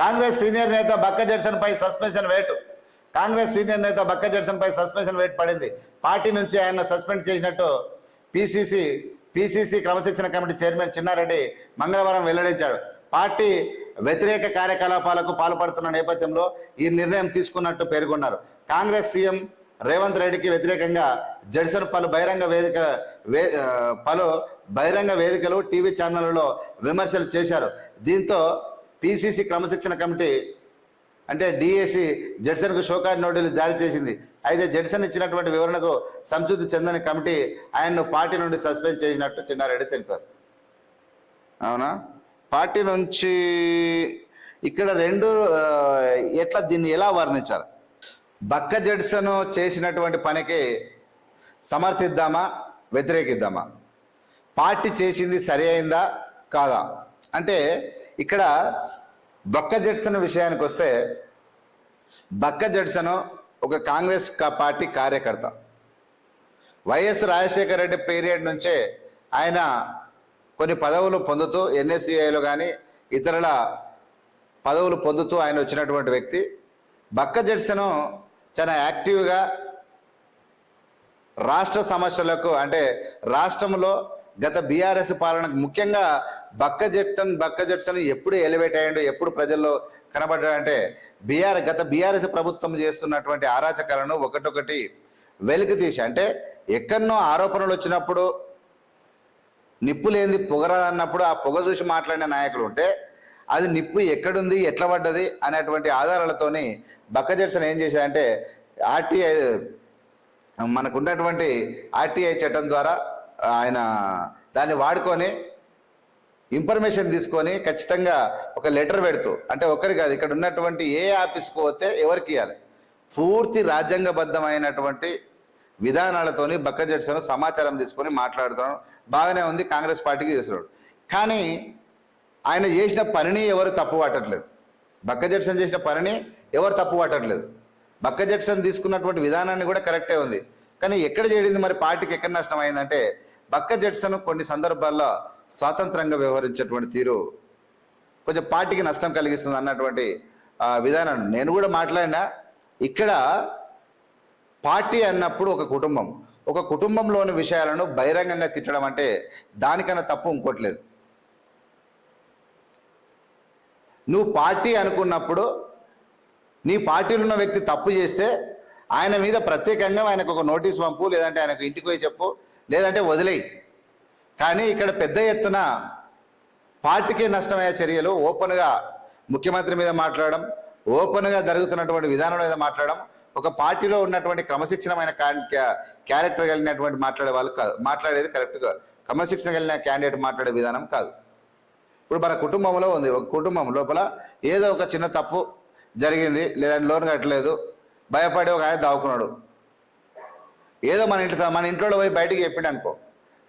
Congress senior నేత బక్క జడ్సన్ పై suspension వేట్. కాంగ్రెస్ సీనియర్ నేత బక్క జడ్సన్ పై సస్పెన్షన్ వేట్ పడింది. పార్టీ నుంచి ఆయన సస్పెండ్ చేసినట్టు పిసిసి పిసిసి క్రమశిక్షణ కమిటీ చైర్మన్ చిన్నారెడ్డి మంగళవారం వెల్లడించాడు. పార్టీ వ్యతిరేక కార్యకలాపాలకు పాల్పడుతున్న నేపథ్యంలో ఈ నిర్ణయం తీసుకున్నట్టు పేర్కొన్నారు. కాంగ్రెస్ సీఎం రేవంత్ రెడ్డికి వ్యతిరేకంగా జడ్సన్ పలు బహిరంగ వేదిక వే పలు బహిరంగ వేదికలు టీవీ ఛానళ్ళలో విమర్శలు చేశారు. దీంతో పిసిసి క్రమశిక్షణ కమిటీ అంటే డిఎసి జడ్సన్కు షోకాజ్ నోటీసులు జారీ చేసింది. అయితే జడ్సన్ ఇచ్చినటువంటి వివరణకు సంతృప్తి చెందని కమిటీ ఆయన్ను పార్టీ నుండి సస్పెండ్ చేసినట్టు చిన్నారెడ్డి తెలిపారు. అవునా? పార్టీ నుంచి ఇక్కడ రెండు ఎట్లా దీన్ని ఎలా వర్ణించాలి? బక్క జడ్సన్ చేసినటువంటి పనికి సమర్థిద్దామా? వ్యతిరేకిద్దామా? పార్టీ చేసింది సరి అయిందా? కాదా? అంటే ఇక్కడ బక్క జడ్సన్ విషయానికి వస్తే బక్క జడ్సన్ ఒక కాంగ్రెస్ పార్టీ కార్యకర్త. వైఎస్ రాజశేఖర రెడ్డి పీరియడ్ నుంచే ఆయన కొన్ని పదవులు పొందుతూ ఎన్ఎస్యుఐలో కానీ ఇతరుల పదవులు పొందుతూ ఆయన వచ్చినటువంటి వ్యక్తి. బక్క జడ్సన్ చాలా యాక్టివ్గా రాష్ట్ర సమస్యలకు అంటే రాష్ట్రంలో గత బీఆర్ఎస్ పాలనకు ముఖ్యంగా బక్క జట్టన్ బక్క జట్సన్ ఎప్పుడు ఎలివేట్ అయ్యాడు ఎప్పుడు ప్రజల్లో కనబడ్డాడంటే బీఆర్ గత బీఆర్ఎస్ ప్రభుత్వం చేస్తున్నటువంటి ఆరాచకాలను ఒకటొకటి వెలికి తీసి అంటే ఎక్కడనో ఆరోపణలు వచ్చినప్పుడు నిప్పు లేనిది పొగరాదన్నప్పుడు ఆ పొగ చూసి మాట్లాడిన నాయకులు ఉంటే అది నిప్పు ఎక్కడుంది ఎట్లా పడ్డది అనేటువంటి ఆధారాలతోని బక్క జడ్సన్ ఏం చేశాడంటే ఆర్టీఐ మనకు ఉన్నటువంటి ఆర్టీఐ చట్టం ద్వారా ఆయన దాన్ని వాడుకొని ఇన్ఫర్మేషన్ తీసుకొని ఖచ్చితంగా ఒక లెటర్ పెడుతూ అంటే ఒకరి కాదు ఇక్కడ ఉన్నటువంటి ఏ ఆఫీస్కి పోతే ఎవరికి ఇవ్వాలి పూర్తి రాజ్యాంగబద్ధమైనటువంటి విధానాలతోని బక్క సమాచారం తీసుకొని మాట్లాడుతున్నాడు. బాగానే ఉంది కాంగ్రెస్ పార్టీకి చేస్తున్నాడు. కానీ ఆయన చేసిన పనిని ఎవరు తప్పు పట్టట్లేదు బక్క జడ్సన్ చేసిన పనిని ఎవరు తప్పు పట్టట్లేదు బక్క జడ్సన్ తీసుకున్నటువంటి విధానాన్ని కూడా కరెక్టే ఉంది. కానీ ఎక్కడ చేయడింది మరి పార్టీకి ఎక్కడ నష్టం అయిందంటే బక్క జడ్సన్ కొన్ని సందర్భాల్లో స్వాతంత్రంగా వ్యవహరించేటువంటి తీరు కొంచెం పార్టీకి నష్టం కలిగిస్తుంది అన్నటువంటి విధానం. నేను కూడా మాట్లాడినా ఇక్కడ పార్టీ అన్నప్పుడు ఒక కుటుంబం. ఒక కుటుంబంలోని విషయాలను బహిరంగంగా తిట్టడం అంటే దానికన్నా తప్పు ఇంకోట్లేదు నువ్వు పార్టీ అనుకున్నప్పుడు నీ పార్టీలో ఉన్న వ్యక్తి తప్పు చేస్తే ఆయన మీద ప్రత్యేకంగా ఆయనకు ఒక నోటీస్ పంపు లేదంటే ఆయనకు ఇంటికి పోయి చెప్పు లేదంటే వదిలేయి. కానీ ఇక్కడ పెద్ద ఎత్తున పార్టీకి నష్టమయ్యే చర్యలు ఓపెన్గా ముఖ్యమంత్రి మీద మాట్లాడడం ఓపెన్గా జరుగుతున్నటువంటి విధానం మీద మాట్లాడడం ఒక పార్టీలో ఉన్నటువంటి క్రమశిక్షణమైన క్యా- క్యా- క్యారెక్టర్ కలిగినటువంటి మాట్లాడే వాళ్ళు కాదు మాట్లాడేది కరెక్ట్గా క్రమశిక్షణ కలిగిన క్యాండిడేట్ మాట్లాడే విధానం కాదు. ఇప్పుడు మన కుటుంబంలో ఉంది ఒక కుటుంబం లోపల ఏదో ఒక చిన్న తప్పు జరిగింది లేదంటే లోన్ కట్టలేదు భయపడి ఒక ఆయన దావుకున్నాడు ఏదో మన ఇంట్లో మన ఇంట్లో పోయి బయటికి చెప్పిండు అనుకో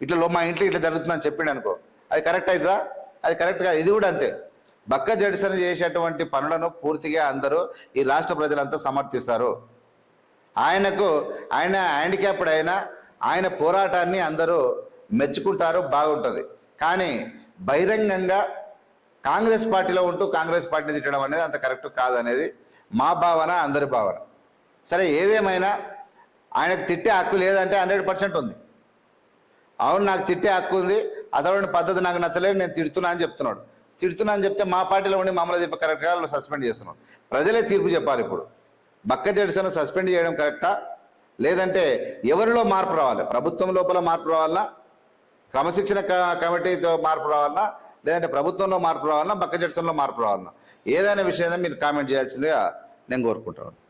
ఇట్లా లో- మా ఇంట్లో ఇట్లా జరుగుతుందని చెప్పిండు అనుకో. అది కరెక్ట్ అవుతుందా? అది కరెక్ట్ కాదు. ఇది కూడా అంతే. బక్క జడిసన చేసేటువంటి పనులను పూర్తిగా అందరూ ఈ రాష్ట్ర ప్రజలంతా సమర్థిస్తారు. ఆయనకు ఆయన హ్యాండిక్యాప్డ్ అయినా ఆయన పోరాటాన్ని అందరూ మెచ్చుకుంటారు బాగుంటుంది. కానీ బహిరంగంగా కాంగ్రెస్ పార్టీలో ఉంటూ కాంగ్రెస్ పార్టీని తిట్టడం అనేది అంత కరెక్ట్ కాదనేది మా భావన అందరి భావన. సరే ఏదేమైనా ఆయనకు తిట్టే హక్కు లేదంటే హండ్రెడ్ పర్సెంట్ ఉంది. అవును నాకు తిట్టే హక్కు ఉంది. అతడు పద్ధతి నాకు నచ్చలేదు నేను తిడుతున్నా అని చెప్తున్నాడు. తిడుతున్నా అని చెప్తే మా పార్టీలో ఉండి మమ్మల్ని చెప్పి కరెక్ట్గా సస్పెండ్ చేస్తున్నాడు. ప్రజలే తీర్పు చెప్పాలి ఇప్పుడు. బక్క జడ్సన్ సస్పెండ్ చేయడం కరెక్టా? లేదంటే ఎవరిలో మార్పు రావాలి? ప్రభుత్వం లోపల మార్పు రావాలా క్రమశిక్షణ క- కమిటీతో మార్పు రావాలన్నా లేదంటే ప్రభుత్వంలో మార్పు రావాలన్నా బక్క జడ్సన్లో మార్పు రావాలన్నా ఏదైనా విషయం మీరు కామెంట్ చేయాల్సిందిగా నేను కోరుకుంటాను